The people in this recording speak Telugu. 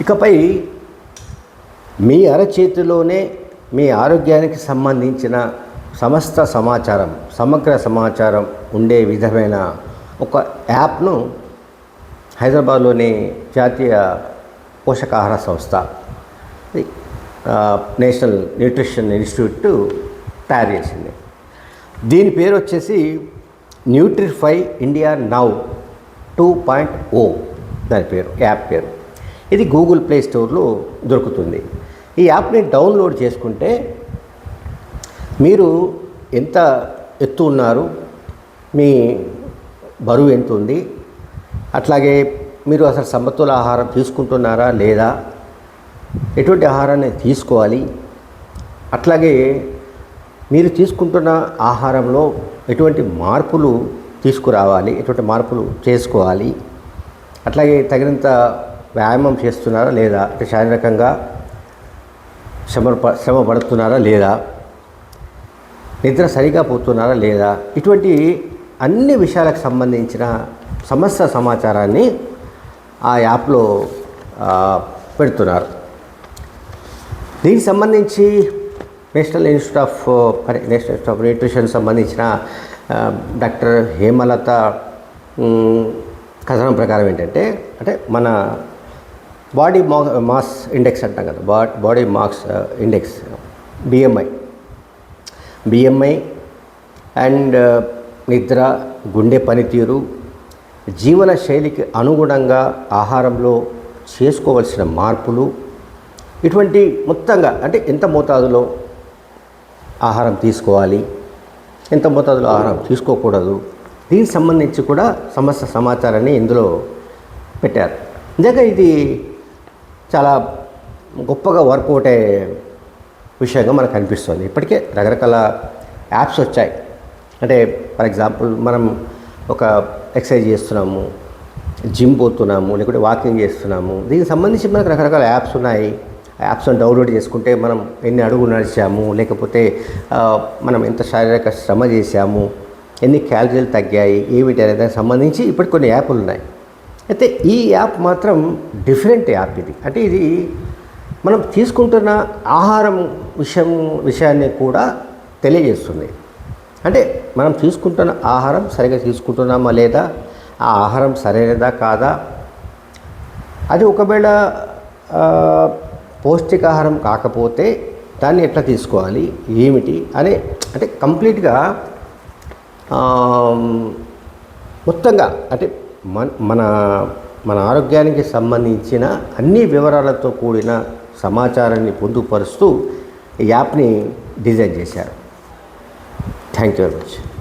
ఇకపై మీ అరచేతిలోనే మీ ఆరోగ్యానికి సంబంధించిన సమస్త సమాచారం సమగ్ర సమాచారం ఉండే విధమైన ఒక యాప్ను హైదరాబాద్లోని జాతీయ పోషకాహార సంస్థ నేషనల్ న్యూట్రిషన్ ఇన్స్టిట్యూట్ తయారు చేసింది. దీని పేరు వచ్చేసి Nutrify India now two point O. దాని పేరు యాప్ పేరు. ఇది గూగుల్ ప్లే స్టోర్లో దొరుకుతుంది. ఈ యాప్ని డౌన్లోడ్ చేసుకుంటే మీరు ఎంత ఎత్తు ఉన్నారు మీ బరువు ఎంత ఉంది అట్లాగే మీరు అసలు సమతుల ఆహారం తీసుకుంటున్నారా లేదా ఎటువంటి ఆహారాన్ని తీసుకోవాలి అట్లాగే మీరు తీసుకుంటున్న ఆహారంలో ఎటువంటి మార్పులు తీసుకురావాలి ఎటువంటి మార్పులు చేసుకోవాలి అట్లాగే తగినంత వ్యాయామం చేస్తున్నారా లేదా? అంటే శారీరకంగా శ్రమ శ్రమ పడుతున్నారా లేదా? నిద్ర సరిగా పోతున్నారా లేదా? ఇటువంటి అన్ని విషయాలకు సంబంధించిన సమస్య సమాచారాన్ని ఆ యాప్లో పెడుతున్నారు. దీనికి సంబంధించి National Institute of National Institute of Nutrition సంబంధించిన డాక్టర్ హేమలత కథనం ప్రకారం ఏంటంటే అంటే మన బాడీ మా మాస్ ఇండెక్స్ అంటాం కదా బా body mass index BMI. BMI and నిద్ర గుండె పనితీరు జీవన శైలికి అనుగుణంగా ఆహారంలో చేసుకోవలసిన మార్పులు ఇటువంటి మొత్తంగా అంటే ఎంత మోతాదులో ఆహారం తీసుకోవాలి ఎంత మోతాదులో ఆహారం తీసుకోకూడదు దీనికి సంబంధించి కూడా సమస్త సమాచారాన్ని ఇందులో పెట్టారు. నిజంగా ఇది చాలా గొప్పగా వర్కౌట్ అయ్యే విషయంగా మనకు అనిపిస్తుంది. ఇప్పటికే రకరకాల యాప్స్ వచ్చాయి. అంటే ఫర్ ఎగ్జాంపుల్ మనం ఒక ఎక్సర్సైజ్ చేస్తున్నాము జిమ్ పోతున్నాము లేకుంటే వాకింగ్ చేస్తున్నాము. దీనికి సంబంధించి మనకు రకరకాల యాప్స్ ఉన్నాయి. ఆ యాప్స్ని డౌన్లోడ్ చేసుకుంటే మనం ఎన్ని అడుగులు నడిచాము లేకపోతే మనం ఎంత శారీరక శ్రమ చేశాము ఎన్ని క్యాలరీలు తగ్గాయి ఏమిటి అనే దానికి సంబంధించి ఇప్పటి కొన్ని యాప్లు ఉన్నాయి. అయితే ఈ యాప్ మాత్రం డిఫరెంట్ యాప్ ఇది. అంటే ఇది మనం తీసుకుంటున్న ఆహారం విషయం విషయాన్ని కూడా తెలియజేస్తుంది. అంటే మనం తీసుకుంటున్న ఆహారం సరిగా తీసుకుంటున్నామా లేదా? ఆ ఆహారం సరైనదా కాదా? అది ఒకవేళ పౌష్టికాహారం కాకపోతే దాన్ని ఎట్లా తీసుకోవాలి? ఏమిటి? అనే అంటే కంప్లీట్గా మొత్తంగా అంటే మన మన మన ఆరోగ్యానికి సంబంధించిన అన్ని వివరాలతో కూడిన సమాచారాన్ని పొందుపరుస్తూ ఈ యాప్ని డిజైన్ చేశారు. Thank you very much.